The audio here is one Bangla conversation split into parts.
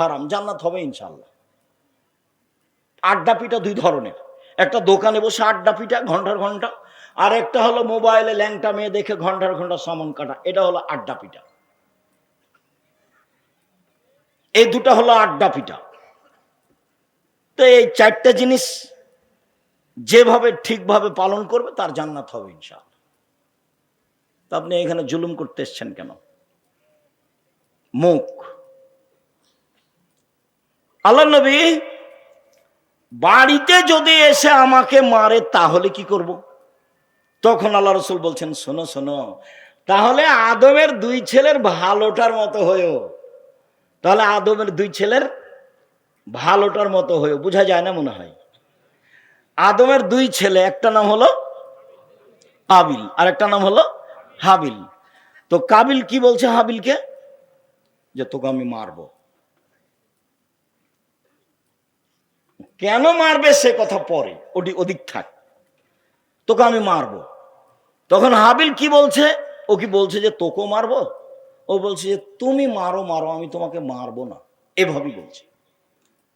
হারাম, জান্নাত হবে ইনশাল্লাহ আড্ডা পিঠা দুই ধরনের। একটা দোকানে বসে আড্ডা পিঠা, ঘণ্টার ঘণ্টা, আর একটা হলো মোবাইলে ল্যাংটা মেয়ে দেখে ঘণ্টার ঘণ্টা সমন কাটা, এটা হলো আড্ডা পিঠা। এই দুটা হলো আড্ডা পিঠা। তো এই চারটা জিনিস যেভাবে ঠিকভাবে পালন করবে, তার জান্নাত হবে ইনশাআল্লাহ। তা আপনি এখানে জুলুম করতে এসছেন কেন? মুখ। আল্লাহ নবী, বাড়িতে যদি এসে আমাকে মারে, তাহলে কি করব। তখন আল্লাহ রসুল বলছেন, শোনো শোনো, তাহলে আদমের দুই ছেলের ভালোটার মতো হয়েও, তাহলে আদমের দুই ছেলের ভালোটার মতো হয়েও, বোঝা যায় না মনে হয়? আদমের দুই ছেলে, একটা নাম হলো আবিল আর একটা নাম হলো হাবিল। তো কাবিল কি বলছে হাবিলকে? যে তোকে আমি মারবো। কেন মারবে সে কথা পরে? ওটি ওদিক থাক। তোকে আমি মারবো। তখন হাবিল কি বলছে? ও কি বলছে যে, তোকেও মারবো? ও বলছে যে, তুমি মারো মারো, আমি তোমাকে মারবো না। এভাবেই বলছে।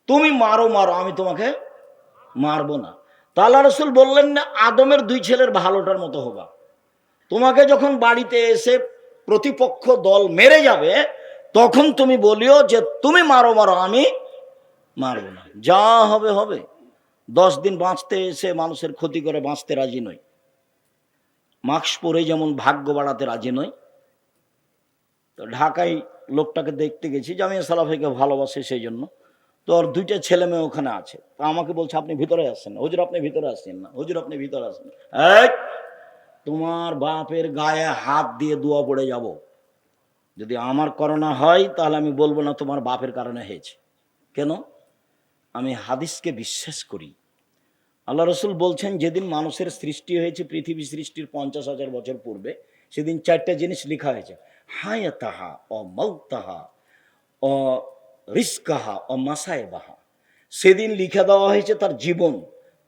তুমি মারো মারো, আমি তোমাকে মারবো না। তাল্লা রসুল বললেন না, আদমের দুই ছেলের ভালোটার মতো হবা তোমাকে যখন বাড়িতে এসে প্রতিপক্ষ দল মেরে যাবে, তখন তুমি বলিও যে, তুমি মারো মারো, আমি মারব না। যা হবে হবে। দশ দিন বাঁচতে এসে মানুষের ক্ষতি করে বাঁচতে রাজি নই। মাস্ক পরে যেমন ভাগ্য বাড়াতে রাজি নই। তো ঢাকায় লোকটাকে দেখতে গেছি জামিয়া সালাফিকে ভালোবাসে সেই জন্য তো ওর দুইটা ছেলে মেয়ে ওখানে আছে। তা আমাকে বলছে, আপনি ভিতরে আসছেন না। হুজুর, আপনি ভিতরে আসছেন না। হুজুর, আপনি ভিতরে আসছেন। তোমার বাপের গায়ে হাত দিয়ে দোয়া পড়ে যাব। যদি আমার করোনা হয়, তাহলে আমি বলব না তোমার বাপের কারণে হয়েছে। কেন? আমি হাদিসকে বিশ্বাস করি। আল্লাহ রসুল বলছেন, যেদিন মানুষের সৃষ্টি হয়েছে, পৃথিবী সৃষ্টির পঞ্চাশ হাজার বছর পূর্বে, সেদিন চারটা জিনিস লেখা হয়েছে। হায় তাহা ও মৌ তাহা ও রিস্কাহা ও মাসায় বাহা সেদিন লিখে দেওয়া হয়েছে তার জীবন,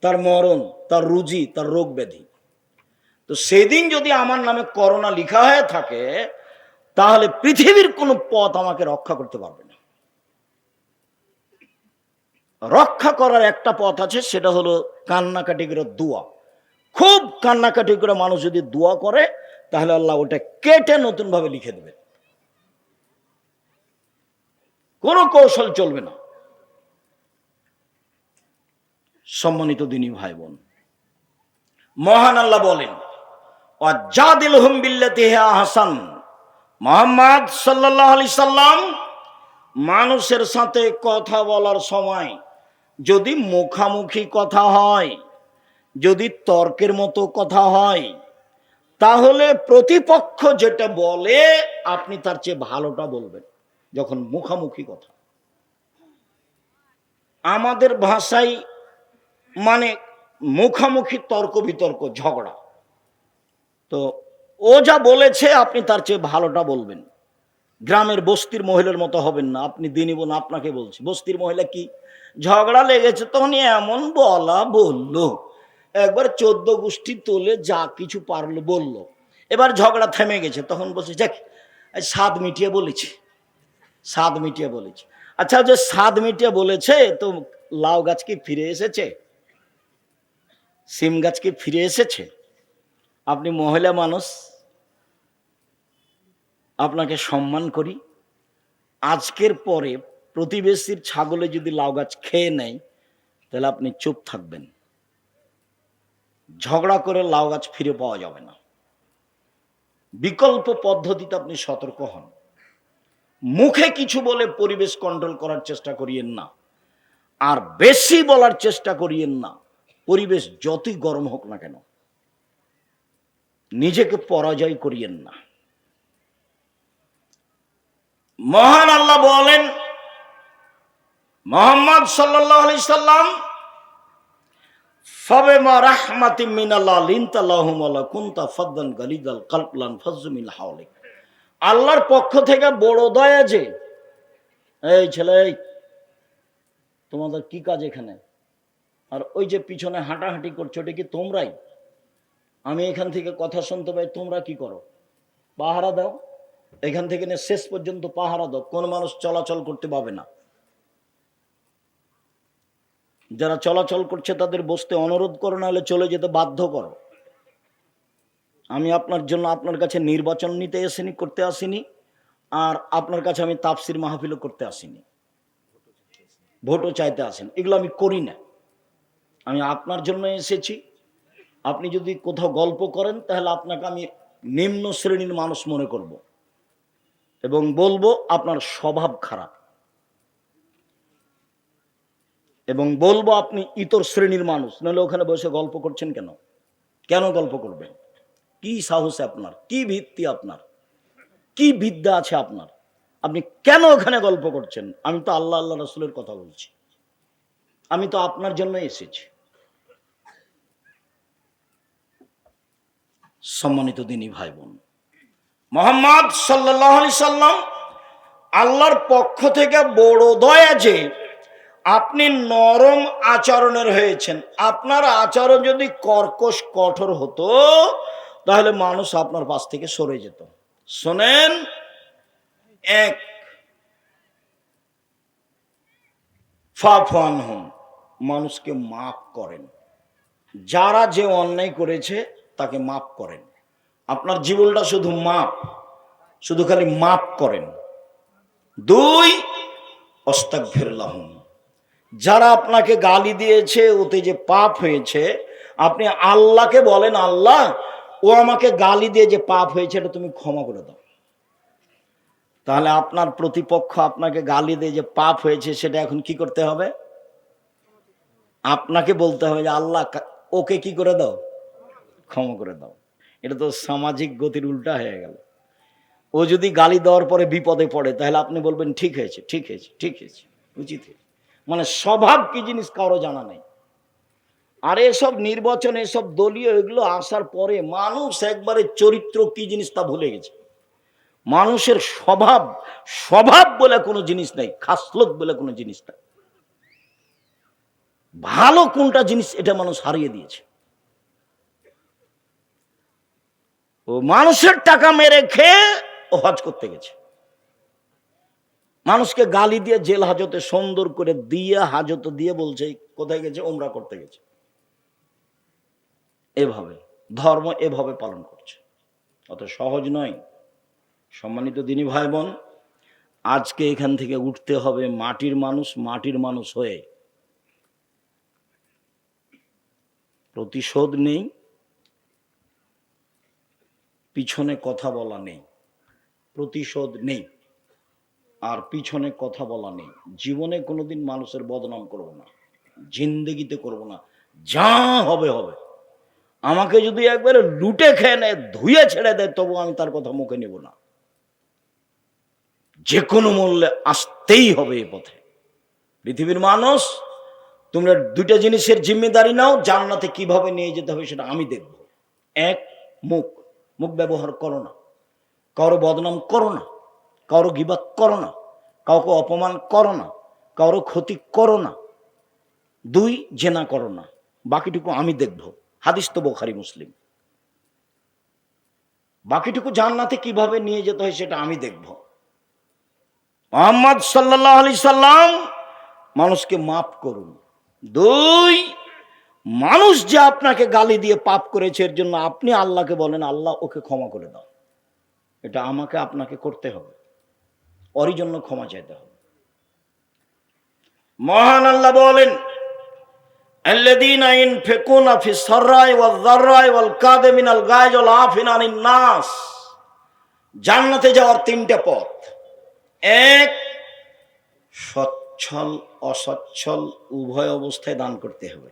তার মরণ, তার রুজি, তার রোগ ব্যাধি। তো সেদিন যদি আমার নামে করোনা লিখা হয়ে থাকে, তাহলে পৃথিবীর কোনো পথ আমাকে রক্ষা করতে পারবে না। রক্ষা করার একটা পথ আছে, সেটা হলো কান্নাকাটি করে দোয়া। খুব কান্নাকাটি করে মানুষ যদি দোয়া করে, তাহলে আল্লাহ ওটা কেটে নতুনভাবে লিখে দেবে। কোনো কৌশল চলবে না। সম্মানিত দিনী ভাই বোন মহান আল্লাহ বলেন অজাদিল হুম বিল্লাতি হে হাসান। মোহাম্মদ সাল্লাহ আলি সাল্লাম মানুষের সাথে কথা বলার সময় যদি মুখামুখি কথা হয়, যদি তর্কের মতো কথা হয়, তাহলে প্রতিপক্ষ যেটা বলে, আপনি তার চেয়ে ভালোটা বলবেন, যখন মুখামুখি কথা। আমাদের ভাষায় মানে মুখামুখি তর্ক বিতর্ক, ঝগড়া। তো ও যা বলেছে, আপনি তার চেয়ে ভালোটা বলবেন। গ্রামের বস্তির মহিলার মতো হবেন না, আপনি দিনই বোন আপনাকে বলছি। বস্তির মহিলা কি? ঝগড়া লেগেছে, তখন এমন বলা বলল, একবার চোদ্দ গোষ্ঠী তোলে যা কিছু পারল বলল। এবার ঝগড়া থেমে গেছে, তখন বলছে, যাক স্বাদ মিটিয়ে বলেছে, স্বাদ মিটিয়ে বলেছে। আচ্ছা যে স্বাদ মিটিয়ে বলেছে, তো লাউ গাছ কি ফিরে এসেছে? সিম গাছ কি ফিরে এসেছে? আপনি মহিলা মানুষ, আপনাকে সম্মান করি। আজকের পরে প্রতিবেশীর ছাগলে যদি লাউ গাছ খেয়ে নেয়, তাহলে আপনি চুপ থাকবেন। ঝগড়া করে লাউ গাছ ফিরে পাওয়া যাবে না। বিকল্প পদ্ধতিতে আপনি সতর্ক হন। মুখে কিছু বলে পরিবেশ কন্ট্রোল করার চেষ্টা করিয়েন না। আর বেশি বলার চেষ্টা করিয়েন না। পরিবেশ যতই গরম হোক না কেন। নিজেকে পরাজয় করিয়েন না। মহান আল্লাহ বলেন মোহাম্মদ সাল্লাহ আলি সাল্লাম ফাবেমা রাহমাতি মিনাল্লাহ আল্লাহর পক্ষ থেকে বড় দয়া যে, এই ছেলে তোমাদের কি কাজ এখানে? আর ওই যে পিছনে হাঁটাহাঁটি করছ ওটা কি তোমরাই? আমি এখান থেকে কথা শুনতে পাই, তোমরা কি করো? পাহারা দাও। এখান থেকে শেষ পর্যন্ত পাহারা দাও। কোন মানুষ চলাচল করতে পাবে না। যারা চলাচল করছে তাদের বসতে অনুরোধ করো না হলে চলে যেতে বাধ্য করো। আমি আপনার জন্য আপনার কাছে নির্বাচন নিতে এসেনি, করতে আসিনি, আর আপনার কাছে আমি তাপসির মাহফিলও করতে আসিনি। ভোটও চাইতে আসেন। এগুলো আমি করি না। আমি আপনার জন্য এসেছি। আপনি যদি কোথাও গল্প করেন, তাহলে আপনাকে আমি নিম্ন শ্রেণির মানুষ মনে করব। এবং বলব, আপনার স্বভাব খারাপ। এবং বলব আপনি ইতর শ্রেণির মানুষ, নাহলে ওখানে বসে গল্প করছেন কেন? কেন গল্প করবেন? কি সাহস আপনার? কি ভিত্তি আপনার? কি বিদ্যা আছে আপনার? আপনি কেন ওখানে গল্প করছেন? আমি তো আল্লাহ আল্লাহ রসুলের কথা বলছি। আমি তো আপনার জন্য এসেছি। সম্মানিত দিনী ভাই বোন মোহাম্মদ সাল্লাহ সাল্লাম আল্লাহর পক্ষ থেকে বড় দয়া যে আপনি নরম আচরণের হয়েছেন। আপনার আচরণ যদি কর্কশ, কঠোর হতো, তাহলে মানুষ আপনার পাশ থেকে সরে যেত। শোনেন, এক ফাফান হন মানুষকে মাফ করেন। যারা যে অন্যায় করেছে, তাকে মাফ করেন। আপনার জীবনটা শুধু মাপ শুধু খালি মাপ করেন। দুই অস্তাক ফেরলাহম যারা আপনাকে গালি দিয়েছে, ওতে যে পাপ হয়েছে, আপনি আল্লাহকে বলেন, আল্লাহ, ও আমাকে গালি দিয়ে যে পাপ হয়েছে, এটা তুমি ক্ষমা করে দাও। তাহলে আপনার প্রতিপক্ষ আপনাকে গালি দিয়ে যে পাপ হয়েছে, সেটা এখন কি করতে হবে? আপনাকে বলতে হবে যে, আল্লাহ ওকে কি করে দাও? ক্ষমা করে দাও। এটা তো সামাজিক গতির উল্টা হয়ে গেল। ও যদি গালি দেওয়ার পরে বিপদে পড়ে, তাহলে আপনি বলবেন, ঠিক হয়েছে ঠিক হয়েছে ঠিক হয়েছে, উচিত হয়েছে। মানে স্বভাব কি জিনিস কারও জানা নেই। আর এসব নির্বাচন, এসব দলীয় এগুলো আসার পরে মানুষ একবারে চরিত্র কি জিনিস তা ভুলে গেছে। মানুষের স্বভাব স্বভাব বলে কোনো জিনিস নেই, খাসলত বলে কোনো জিনিস নাই। ভালো কোনটা জিনিস এটা মানুষ হারিয়ে দিয়েছে। ও মানুষের টাকা মেরে খেয়ে হজ করতে গেছে। মানুষকে গালি দিয়ে জেল হাজতে সুন্দর করে দিয়ে, হাজত দিয়ে বলছে, কোথায় গেছে? ওমরা করতে গেছে। এভাবে, ধর্ম এভাবে পালন করছে। অত সহজ নয়। সম্মানিত দিনী ভাই বোন আজকে এখান থেকে উঠতে হবে মাটির মানুষ মাটির মানুষ হয়ে। প্রতিশোধ নেই। পিছনে কথা বলা নেই। প্রতিশোধ নেই। আর পিছনে কথা বলা নেই। জীবনে কোনোদিন মানুষের বদনাম করব না। জিন্দগিতে করব না। যা হবে হবে। আমাকে যদি একবারে লুটে খেয়ে নেয় ধুয়ে ছেড়ে দেয়, তবু আমি তার কথা মুখে নেব না। যে কোনো মূল্যে আসতেই হবে এ পথে। পৃথিবীর মানুষ, তোমরা দুইটা জিনিসের জিম্মেদারি নাও, জান্নাতে কীভাবে নিয়ে যেতে হবে সেটা আমি দেখব। এক, মুখ। মুখ ব্যবহার করো না। কারও বদনাম করো না। কারও গিবাত করো না, কাউকে অপমান করো না, কারও ক্ষতি করো না, দুই জেনা করো না, বাকিটুকু আমি দেখব। হাদিস তো বোখারি মুসলিম। বাকিটুকু জান্নাতে কীভাবে নিয়ে যেতে হয় সেটা আমি দেখব। মোহাম্মদ সাল্লাহ আলি সাল্লাম মানুষকে মাফ করুন। দুই, মানুষ যে আপনাকে গালি দিয়ে পাপ করেছে, এর জন্য আপনি আল্লাহকে বলেন, আল্লাহ ওকে ক্ষমা করে দাও। এটা আমাকে আপনাকে করতে হবে। ওরই জন্য ক্ষমা চাইতে হবে। মহান আল্লাহ বলেন জান্নাতে যাওয়ার তিনটা পথ। এক, সচ্ছল, অসচ্ছল উভয় অবস্থায় দান করতে হবে।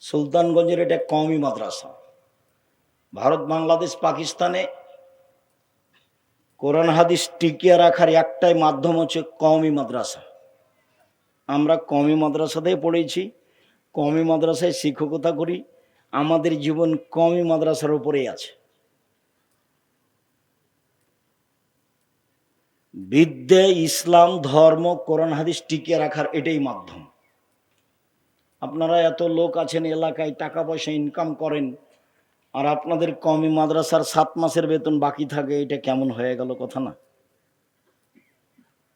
সুলতানগঞ্জের এটা কমই মাদ্রাসা। ভারত, বাংলাদেশ, পাকিস্তানে কোরআন হাদিস টিকিয়ে রাখার একটাই মাধ্যম হচ্ছে কওমি মাদ্রাসা। আমরা কওমি মাদ্রাসাতেই পড়েছি, কওমি মাদ্রাসায় শিক্ষকতা করি, আমাদের জীবন কওমি মাদ্রাসার উপরেই আছে। বিদ্যে, ইসলাম, ধর্ম, কোরআন হাদিস টিকিয়ে রাখার এটাই মাধ্যম। আপনারা এত লোক আছেন এলাকায়, টাকা পয়সা ইনকাম করেন আর আপনাদের কমি মাদ্রাসার সাত মাসের বেতন বাকি থাকে, এটা কেমন হয়ে গেল কথা না?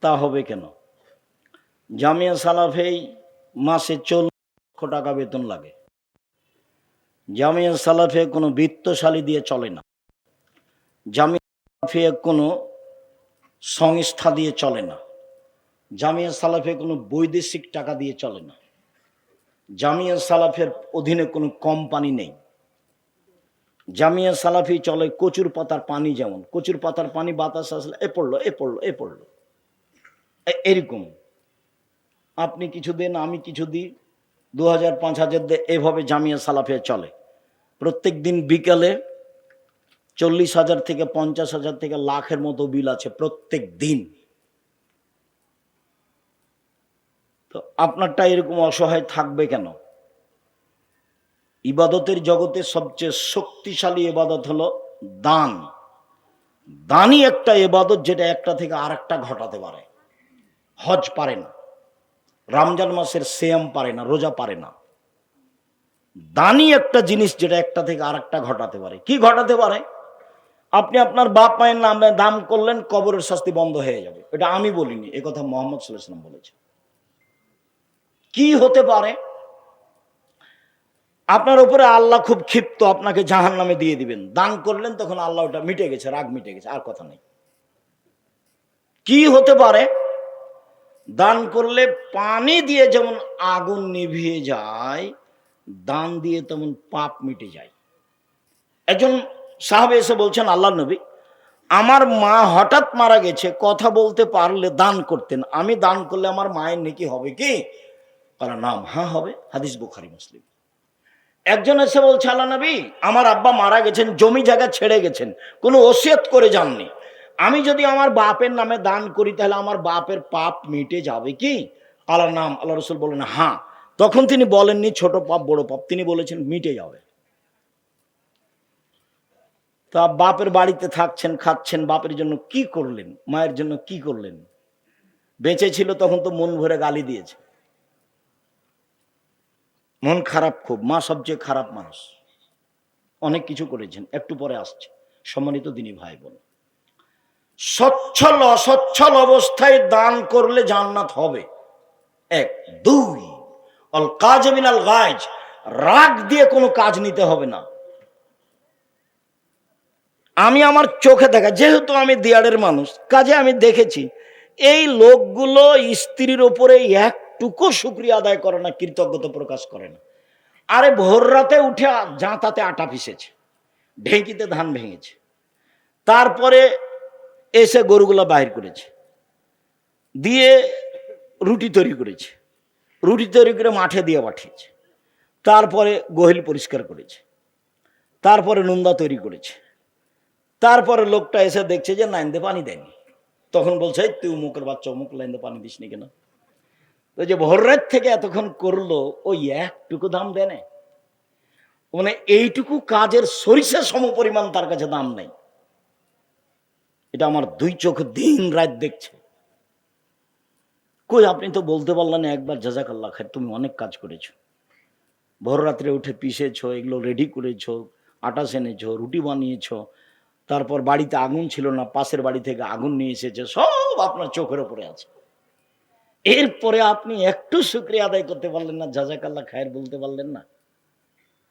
তা হবে কেন? জামিয়া সালাফেই মাসে চল টাকা বেতন লাগে। জামিয়া সালাফে কোনো বৃত্তশালী দিয়ে চলে না। জামিয়া সালাফে কোনো সংস্থা দিয়ে চলে না। জামিয়া সালাফে কোনো বৈদেশিক টাকা দিয়ে চলে না। জামিয়া সালাফের অধীনে কোনো কোম্পানি নেই। জামিয়া সালাফি চলে, কচুর পাতার পানি যেমন, কচুর পাতার পানি বাতাস আসলে, এ পড়ল এ পড়ল এ পড়ল। এরকম। আপনি কিছু দেন আমি কিছু দিই দু হাজার পাঁচ হাজার দিয়ে এভাবে জামিয়া সালাফিয়া চলে। প্রত্যেক দিন বিকালে চল্লিশ হাজার থেকে পঞ্চাশ হাজার থেকে লাখের মতো বিল আছে প্রত্যেক দিন। তো আপনারটা এরকম অসহায় থাকবে কেন? ইবাদতের জগতে সবচেয়ে শক্তিশালী এবাদত হলো দান। দানই একটা এবাদত যেটা একটা থেকে আর একটা ঘটাতে পারে। হজ পারে না। রমজান মাসের সেম পারে না, রোজা পারে না। দানই একটা জিনিস যেটা একটা থেকে আর একটা ঘটাতে পারে। কি ঘটাতে পারে? আপনি আপনার বাপ মায়ের নামে দাম করলেন, কবরের শাস্তি বন্ধ হয়ে যাবে। এটা আমি বলিনি কথা মোহাম্মদ সাল্লাম বলেছে কি হতে পারে? আপনার উপরে আল্লাহ খুব ক্ষিপ্ত, আপনাকে জাহান নামে দিয়ে দিবেন। দান করলেন, তখন আল্লাহ ওটা মিটে গেছে, রাগ মিটে গেছে, আর কথা নেই। কি হতে পারে? দান করলে পানি দিয়ে যেমন আগুন নিভিয়ে যায়, দান দিয়ে তেমন পাপ মিটে যায়। একজন সাহাবে এসে বলছেন আল্লাহ নবী, আমার মা হঠাৎ মারা গেছে, কথা বলতে পারলে দান করতেন। আমি দান করলে আমার মায়ের নাকি হবে কি? কারণ নাম হ্যাঁ হবে। হাদিস বুখারি, মুসলিম। একজন এসে বলছে, আল্লাহ নবী, আমার আব্বা মারা গেছেন, জমি জায়গা ছেড়ে গেছেন, কোনো ওসিয়ত করে যাননি। আমি যদি আমার বাপের নামে দান করি, তাহলে আমার বাপের পাপ মিটে যাবে কি? আল্লাহ নাম, আল্লাহ রসুল বলেন হ্যাঁ। তখন তিনি বলেননি, ছোট পাপ, বড় পাপ। তিনি বলেছেন, মিটে যাবে। তা বাপের বাড়িতে থাকছেন, খাচ্ছেন, বাপের জন্য কি করলেন, মায়ের জন্য কি করলেন? বেঁচে ছিল তখন তো মন ভরে গালি দিয়েছে। মন খারাপ খুব, মা সবচেয়ে খারাপ মানুষ। অনেক কিছু করেছেন, একটু পরে আসছে, সম্মানিত দিনী ভাই বোন সচ্ছল, অসচ্ছল অবস্থায় দান করলে জান্নাত হবে। এক, দুই, অল কাজ মিনাল গাজ রাগ দিয়ে কোনো কাজ নিতে হবে না। আমি আমার চোখে দেখা, যেহেতু আমি দিয়ারের মানুষ, কাজে আমি দেখেছি, এই লোকগুলো স্ত্রীর ওপরে একটুকু শুক্রিয়া আদায় করে না, কৃতজ্ঞতা প্রকাশ করে না। আরে ভোর রাতে উঠে জাঁতাতে আটা পিসেছে ঢেঁকিতে ধান ভেঙেছে। তারপরে এসে গরুগুলা বাহির করেছে, দিয়ে রুটি তৈরি করেছে, রুটি তৈরি করে মাঠে দিয়ে পাঠিয়েছে। তারপরে গহিল পরিষ্কার করেছে, তারপরে নুন্দা তৈরি করেছে। তারপরে লোকটা এসে দেখছে যে লাইন দিয়ে পানি দেয়নি। তখন বলছে তুই মুখের বাচ্চা মুখ লাইন দিয়ে পানি দিসনি কেন? তো যে ভোরের থেকে এতক্ষণ করল ওই একটুকু দাম দেয় না। মানে এইটুকু কাজের সরিষা সম পরিমাণ তার কাছে দাম নেই। এটা আমার দুই চোখ দিন রাত দেখছে। কই, আপনি তো বলতে পারলেন একবার জাজাকাল্লা খায় তুমি অনেক কাজ করেছ। ভোর রাত্রে উঠে পিষেছো, এগুলো রেডি করেছ, আটা সেনেছো, রুটি বানিয়েছো, তারপর বাড়িতে আগুন ছিল না, পাশের বাড়ি থেকে আগুন নিয়ে এসেছে, সব আপনার চোখের ওপরে আছে। এরপরে আপনি একটু শুক্রিয়া আদায় করতে পারলেন না জাজাকাল্লা খায়ের বলতে পারলেন না।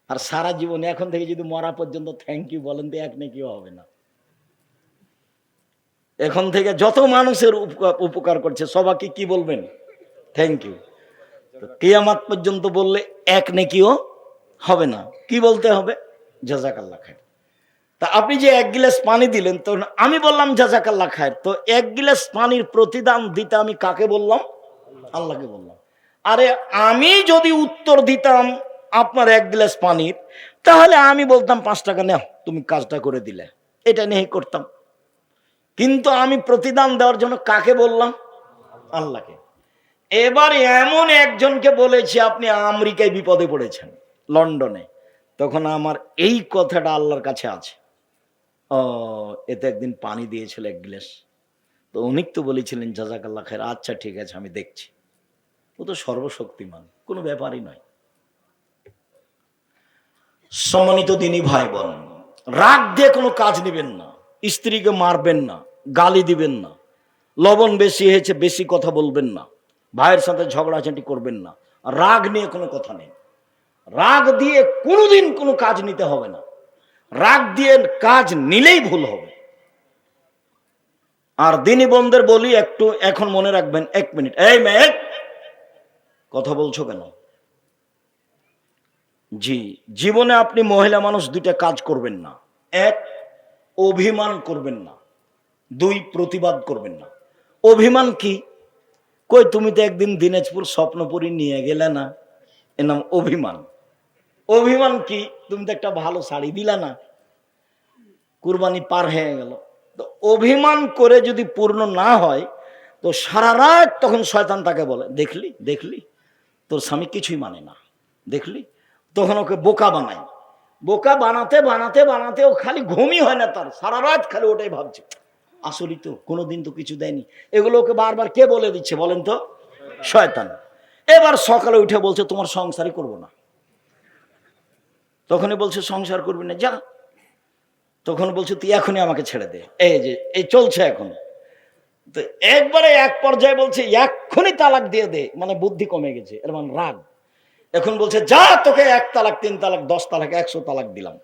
আর সারা জীবন এখন থেকে যদি মরা পর্যন্ত থ্যাংক ইউ বলেন তো এক নাকিও হবে না। এখন থেকে যত মানুষের উপকার- করছে, সবাইকে কি বলবেন? থ্যাংক ইউ কেয়ামাত পর্যন্ত বললে এক নেকিও হবে না। কি বলতে হবে? জাজাকাল্লা খায় তা আপনি যে এক গিলাস পানি দিলেন তো আমি বললাম জাজাকাল্লা খায় তো এক গিলাস পানির প্রতিদান দিতে আমি কাকে বললাম? আল্লাহকে বললাম। আরে আমি যদি উত্তর দিতাম আপনার এক গ্লাস পানির, তাহলে আমি বলতাম, পাঁচ টাকা নেও, তুমি কাজটা করে দিলে। এটা নিয়ে করতাম। কিন্তু আমি প্রতিদান দেওয়ার জন্য কাকে বললাম? আল্লাহকে। এবার এমন একজনকে বলেছি, আপনি আমেরিকায় বিপদে পড়েছেন, লন্ডনে। তখন আমার এই কথাটা আল্লাহর কাছে আছে। ও, এতে একদিন পানি দিয়েছিল এক গ্লাস। তো উনি তো বলেছিলেন জাজাকাল্লা খায়ের আচ্ছা ঠিক আছে, আমি দেখছি। ও তো সর্বশক্তিমান, কোনো ব্যাপারই নয়। সম্মানিত দিনই ভাই বোন রাগ দিয়ে কোনো কাজ নেবেন না, স্ত্রীকে মারবেন না, গালি দিবেন না, লবণ বেশি হয়েছে বেশি কথা বলবেন না, ভাইয়ের সাথে ঝগড়াঝাটি করবেন না রাগ নিয়ে কোনো কথা নেই। রাগ দিয়ে কোনোদিন কোনো কাজ নিতে হবে না। রাগ দিয়ে কাজ নিলেই ভুল হবে। আর দিনী বন্ধের বলি একটু এখন মনে রাখবেন, এক মিনিট। এই মেয়ে কথা বলছো কেন? জি, জীবনে আপনি মহিলা মানুষ দুইটা কাজ করবেন না। এক, অভিমান করবেন না। দুই, প্রতিবাদ করবেন না। অভিমান কি? কই, তুমি তো একদিন দিনাজপুর স্বপ্নপুরি নিয়ে গেলে না। এর নাম অভিমান। অভিমান কি? তুমি তো একটা ভালো শাড়ি দিলা না। কুরবানি পার হয়ে গেল। তো অভিমান করে যদি পূর্ণ না হয়, তো সারা রাত তখন শয়তান তাকে বলে, দেখলি দেখলি? তোর স্বামী কিছুই মানে না। দেখলি? তখন ওকে বোকা বানাই। বোকা বানাতে বানাতে বানাতে ও খালি ঘুমই হয় না তার। সারা রাত খালি ওটাই ভাবছে। আসলেই তো, কোনোদিন তো কিছু দেয়নি। এগুলো ওকে বারবার কে বলে দিচ্ছে বলেন তো? শয়তান। এবার সকালে উঠে বলছে, তোমার সংসারই করব না। তখনই বলছে, সংসার করবি না, যা। তখন বলছে, তুই এখনই আমাকে ছেড়ে দে। এই যে, এই চলছে এখন। একবারে এক পর্যায়ে বলছে, এক্ষুনি তালাক দিয়ে দে। মানে বুদ্ধি কমে গেছে, এর মানে রাগ। এখন বলছে, যা তোকে এক তালাক, তিন তালাক, দশ তালাক, একশো তালাক দিলাম।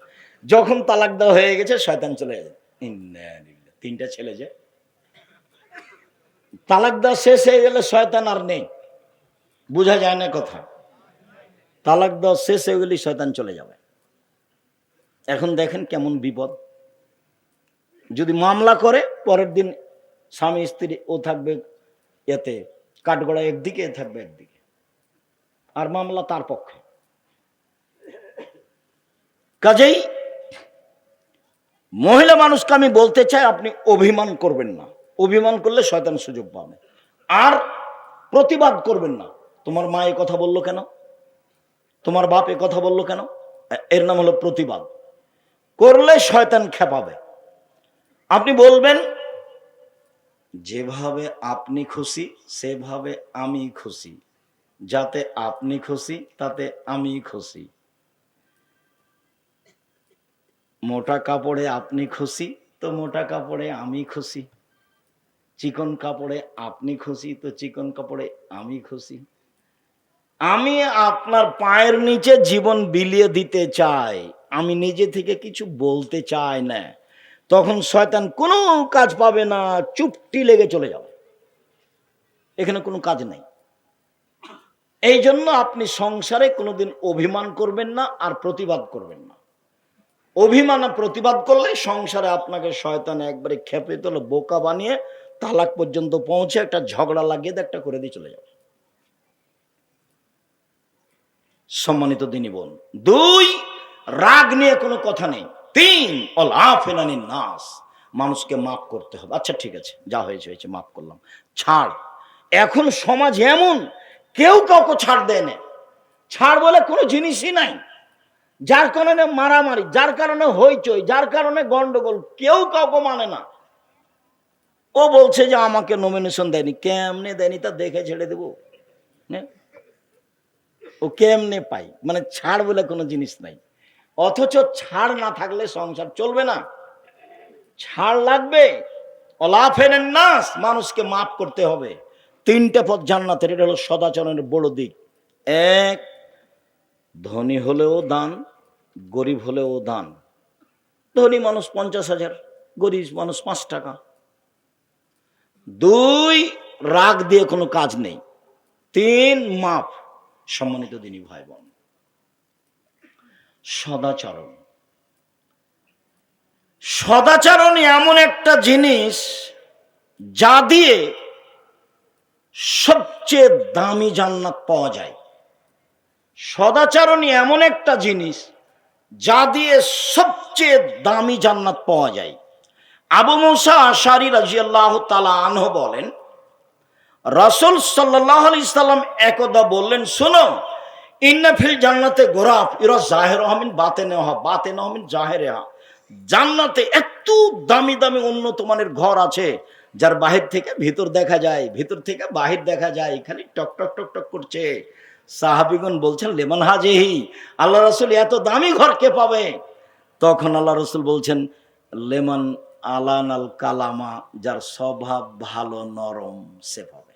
যখন তালাক দেওয়া হয়ে গেছে, শয়তান চলে যায় তিনটা ছেলে যে। তালাক দেওয়া শেষ হয়ে গেলে শয়তান আর নেই। বোঝা যায় না কথা। তালাক দেওয়া শেষ হয়ে গেলে শয়তান চলে যাবে। এখন দেখেন কেমন বিপদ। যদি মামলা করে, পরের দিন স্বামী স্ত্রী ও থাকবে এতে, কাঠগড়া একদিকে, থাকবে একদিকে। আর মামলা তার পক্ষে। কাজেই মহিলা মানুষকে আমি বলতে চাই, আপনি অভিমান করবেন না। অভিমান করলে শয়তান সুযোগ পাবে। আর প্রতিবাদ করবেন না। তোমার মা এ কথা বলল কেন? তোমার বাপ এ কথা বলল কেন? এর নাম হলো প্রতিবাদ। করলে শয়তান খেপাবে। আপনি বলবেন যেভাবে আপনি খুশি, সেভাবে আমি খুশি। যাতে আপনি খুশি, তাতে আমি খুশি। মোটা কাপড়ে আপনি খুশি, তো মোটা কাপড়ে আমি খুশি। চিকন কাপড়ে আপনি খুশি, তো চিকন কাপড়ে আমি খুশি। আমি আপনার পায়ের নিচে জীবন বিলিয়ে দিতে চাই। আমি নিজে থেকে কিছু বলতে চাই না। তখন শয়তান কোনো কাজ পাবে না, চুপটি লেগে চলে যাবে। এখানে কোনো কাজ নেই। এই জন্য আপনি সংসারে কোনোদিন অভিমান করবেন না আর প্রতিবাদ করবেন না। অভিমান প্রতিবাদ করলে সংসারে আপনাকে শয়তান একবারে খেপে তোলে, বোকা বানিয়ে তালাক পর্যন্ত পৌঁছে একটা ঝগড়া লাগিয়ে একটা করে দিয়ে চলে যাবে। সম্মানিত দিনী বোন, দুই, রাগ নিয়ে কোনো কথা নেই। নাস মানুষকে মাফ করতে হবে। আচ্ছা ঠিক আছে। যা হয়েছে হয়েছে, মাফ করলাম। ছাড়। এখন সমাজ এমন, কেউ কাউকে ছাড় দেয় না। ছাড় বলে কোনো জিনিসই নাই। যার কারণে মারামারি, যার কারণে হইচই, যার কারণে গন্ডগোল, কেউ কাউকে মানে না। ও বলছে যে আমাকে নমিনেশন দেয়নি। কেমনে দেয়নি তা দেখে ছেড়ে দেবো? ও কেমনে পাই? মানে ছাড় বলে কোনো জিনিস নাই। অথচ ছাড় না থাকলে সংসার চলবে না। ছাড় লাগবে। নাস মানুষকে মাফ করতে হবে। তিনটে পথ জান্নাতের, এটা হলো সদাচরণের বড় দিক। এক, ধনী হলেও দান, গরিব হলেও দান। ধনী মানুষ পঞ্চাশ হাজার, গরিব মানুষ পাঁচ টাকা। দুই, রাগ দিয়ে কোনো কাজ নেই। তিন মাপ সম্মানিত দিনী ভাই বোন সদাচরণ। সদাচরণ এমন একটা জিনিস যা দিয়ে সবচেয়ে দামি জান্নাত পাওয়া যায়। সদাচরণ এমন একটা জিনিস যা দিয়ে সবচেয়ে দামি জান্নাত পাওয়া যায়। আবু মুসা আশারি রাজিয়াল্লাহ তালা আনহ বলেন, রসুল সাল্লাহ আলি সাল্লাম একদা বললেন, শোনো ইন্নাফিল জান্নাতে গোরাফ, ইরা জাহের আহমিন বাতে নেওয়া বাতে নহমিন জাহের জান্নাতে এত দামি দামি উন্নত মানের ঘর আছে, যার বাহির থেকে ভিতর দেখা যায়, ভিতর থেকে বাহির দেখা যায়, খালি টক টক টক টক করছে। সাহাবিগণ বলছেন, লেমন হাজেহি? আল্লাহ রসুল, এত দামি ঘর কে পাবে? তখন আল্লাহ রসুল বলছেন, লেমন আলান আল কালামা, যার স্বভাব ভালো, নরম সে পাবে